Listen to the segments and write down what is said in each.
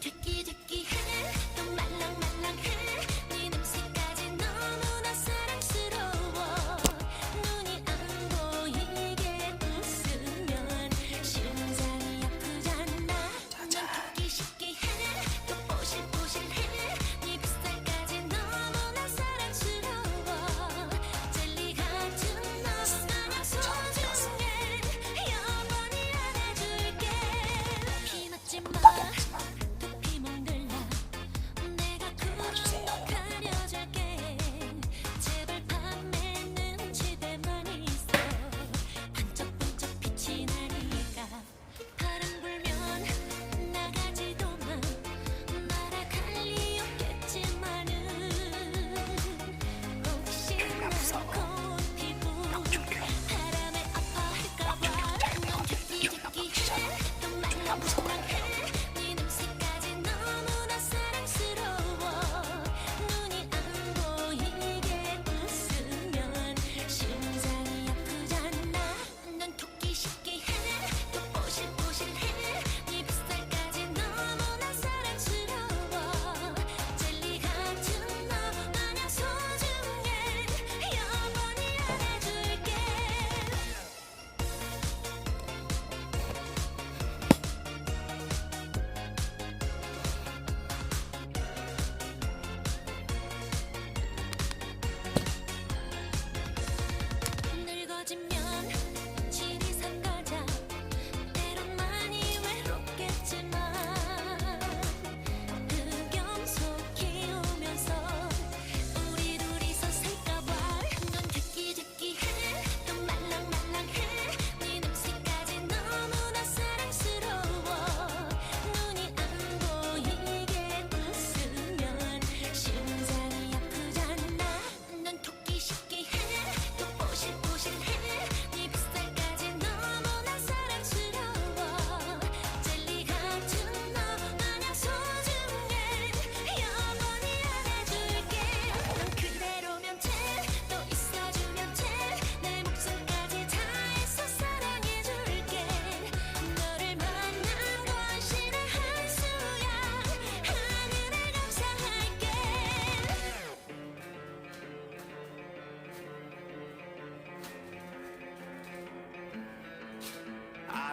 to get it.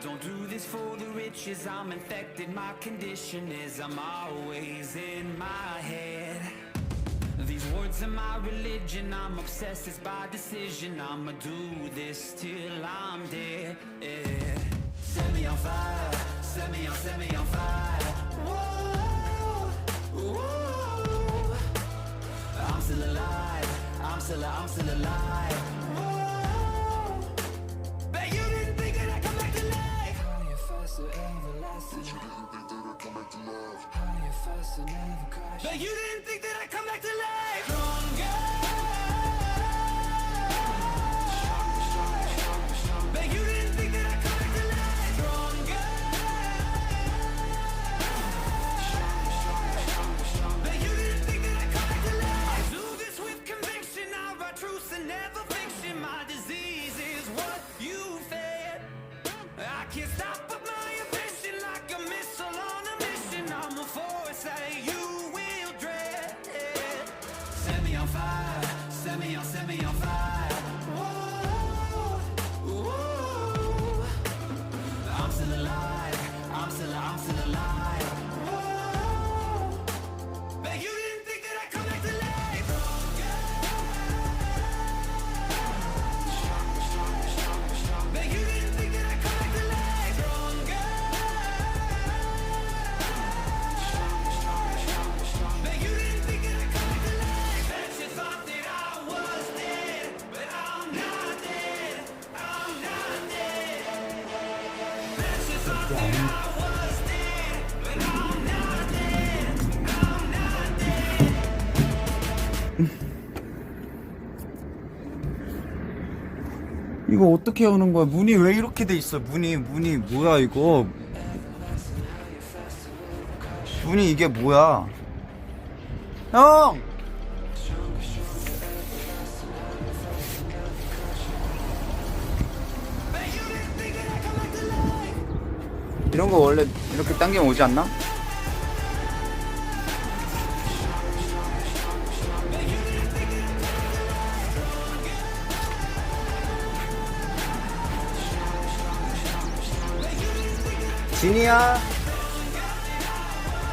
don't do this for the riches. I'm infected, my condition is I'm always in my head. These words are my religion, I'm obsessed, it's by decision. I'ma do this till I'm dead, yeah. Set me on fire, set me on, set me on fire. Whoa, whoa. I'm still alive, I'm still, I'm still alive. I'd But you didn't think that I'd come back to life. fire, set me on, set me on fire. Whoa. 이거 어떻게 여는 거야? 문이 왜 이렇게 돼 있어? 문이 문이 뭐야 이거? 문이 이게 뭐야? 형! 이런 거 원래 이렇게 당기면 오지 않나? 진이야.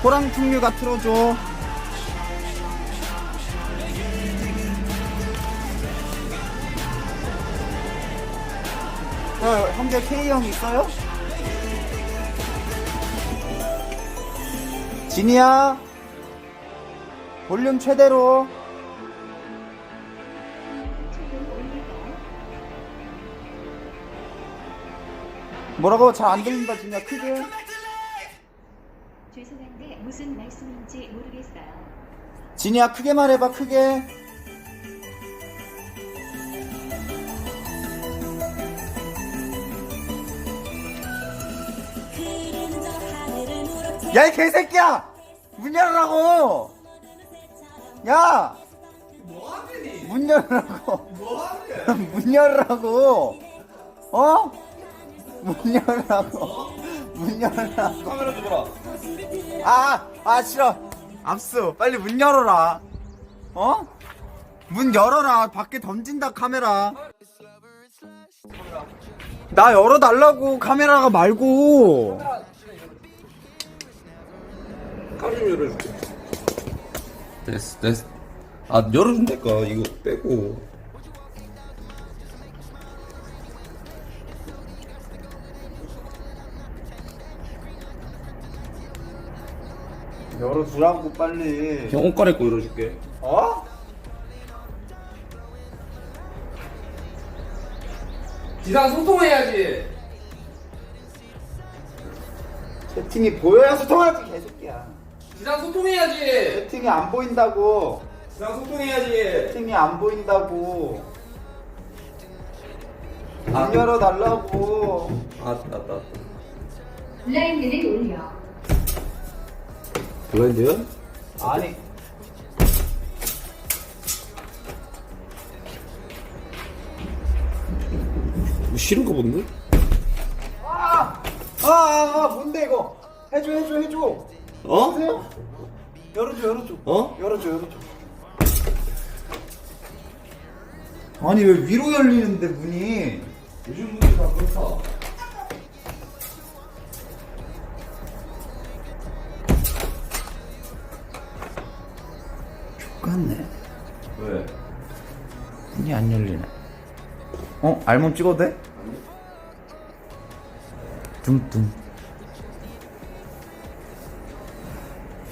호랑 풍류가 틀어줘. 어, 형제 K형 있어요? 진이야. 볼륨 최대로 뭐라고? 잘 안 들린다 진이야 크게. 죄송한데 무슨 말씀인지 모르겠어요. 진이야 크게 말해봐 크게. 야 이 개새끼야! 문 열으라고! 야! 문 열으라고. 문 열으라고. 어? 문 열으라고 문 열으라고 카메라 줘봐라. 아, 아, 싫어. 압수, 빨리 문 열어라. 어? 문 열어라. 밖에 던진다, 카메라. 나 열어달라고, 카메라가 말고. 카메라 좀 열어줄게. 됐어, 됐어. 아, 열어준다니까. 이거 빼고. 열어주라고, 빨리. 형옷 갈아입고 열어줄게. 어? 기상 소통해야지. 채팅이 보여야 소통하지, 개새끼야. 기상 소통해야지. 채팅이 안 보인다고. 기상 소통해야지. 채팅이 안 보인다고. 문 열어달라고. 아, 맞다, 맞다. 블라인드를 올려. 블라인드야? 아니. 뭐 싫은 거 본데? 아, 아, 아, 뭔데 이거? 해줘, 해줘, 해줘. 어? 보세요. 열어줘, 열어줘. 어? 열어줘, 열어줘. 아니 왜 위로 열리는데 문이? 요즘 분들 다 그렇다. 안 열리네. 어? 알몸 찍어도 돼? 뚱뚱.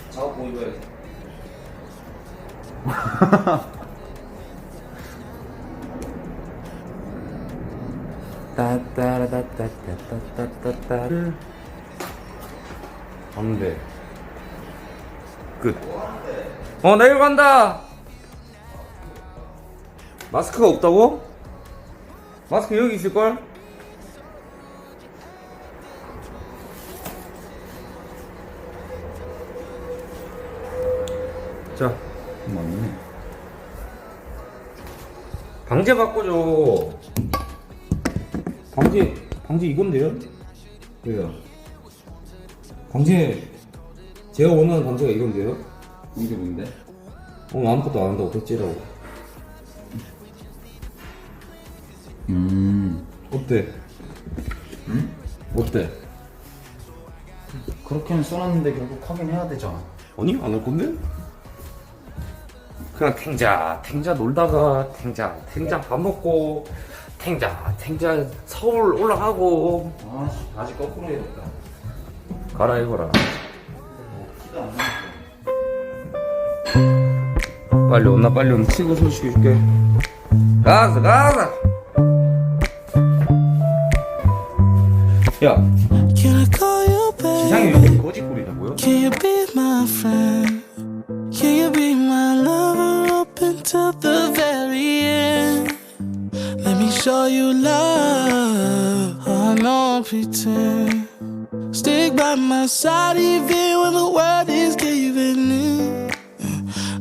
작업 보이면 따따라따따따따따따. 안 돼. 끝. 어, 내일 간다. 마스크가 없다고? 마스크 여기 있을걸? 자, 맞네. 방제 바꿔줘. 방제, 방제 이건데요? 왜요? 방제, 제가 원하는 방제가 이건데요? 이게 뭔데? 오늘 아무것도 안 한다고 됐지라고. 음. 어때? 응? 어때? 그렇게는 써놨는데 결국 하긴 해야 되잖아. 아니, 안 할 건데? 그냥 탱자, 탱자 놀다가, 탱자, 탱자 밥 먹고, 탱자, 탱자 서울 올라가고, 아씨, 바지 거꾸로 해야겠다. 갈아입어라. 티도 안 나고. 빨리 온나 빨리 온 친구 소식해줄게 가자 가자 야 Can I call you back? 지상이 왜 이렇게 거짓골이냐고요? Can you be my friend? Can you be my lover up until the very end? Let me show you love. Oh, no pretend. Stick by my side even when the world is giving in.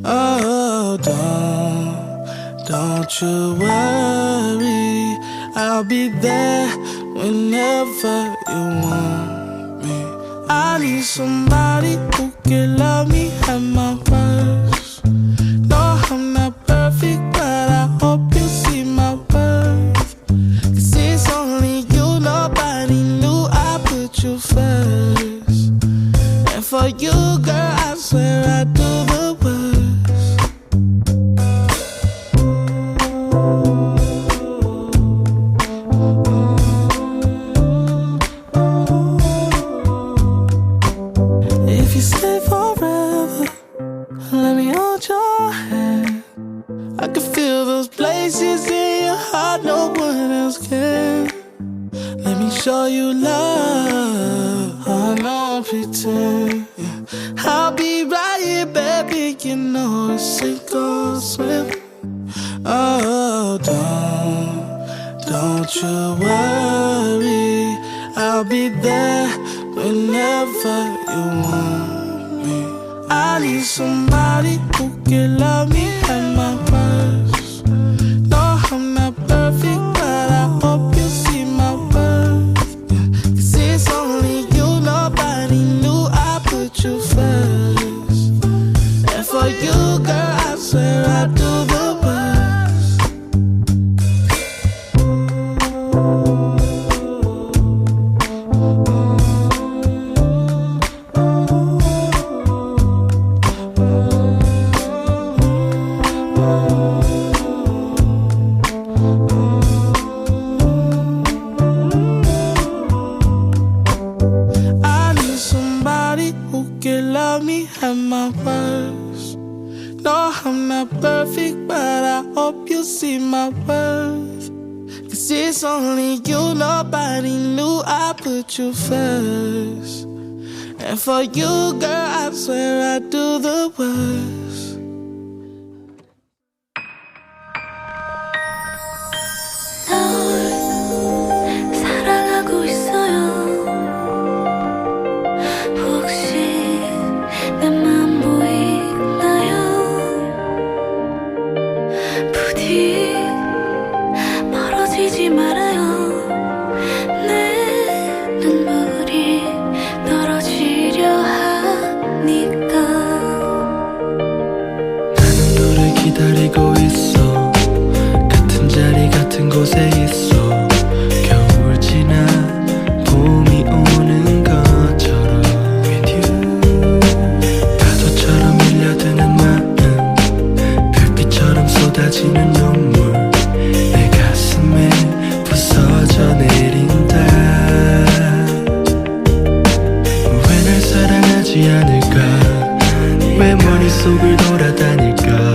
Oh, don't, don't you worry. I'll be there whenever you want me. I need somebody who can love me at my show you love. I don't pretend. I'll be right here, baby. You know it's sink or swim. Oh, don't, don't you worry. I'll be there whenever you want me. I need somebody who can love me at my And for you, girl, I swear I'd do the worst. 곳에 있어 겨울 지나 봄이 오는 것처럼 파도처럼 밀려드는 마음 별빛처럼 쏟아지는 눈물 내 가슴에 부서져 내린다. 왜 날 사랑하지 않을까? 왜 머릿속을 돌아다닐까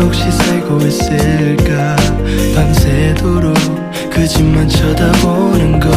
혹시 살고 있을까? 밤새도록 그 집만 쳐다보는 걸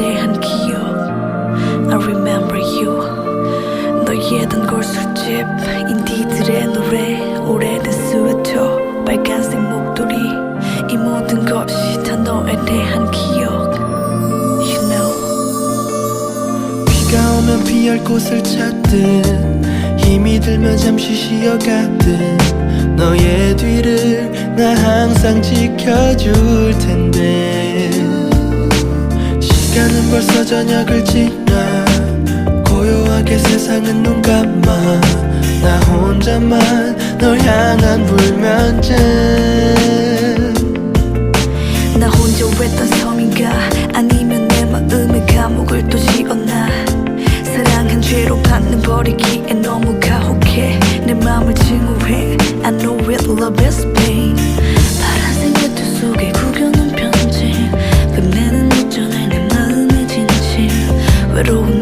너에 대한 기억. I remember you. 너의 단골 술집 인디들의 노래. 오래된 스웨터 빨간색 목도리. 이 모든 것이 다 너에 대한 기억. You know. 비가 오면 피할 곳을 찾듯 힘이 들면 잠시 쉬어가듯 너의 뒤를 나 항상 지켜줄 텐데 시간은 벌써 저녁을 지나 고요하게 세상은 눈 감아 나 혼자만 널 향한 불면증. 나 혼자 외딴 섬인가? 아니면 내 마음의 감옥을 또 지었나 사랑한 죄로 받는 버리기에 너무 가혹해. 내 맘을 증오해. I know it love is pain pero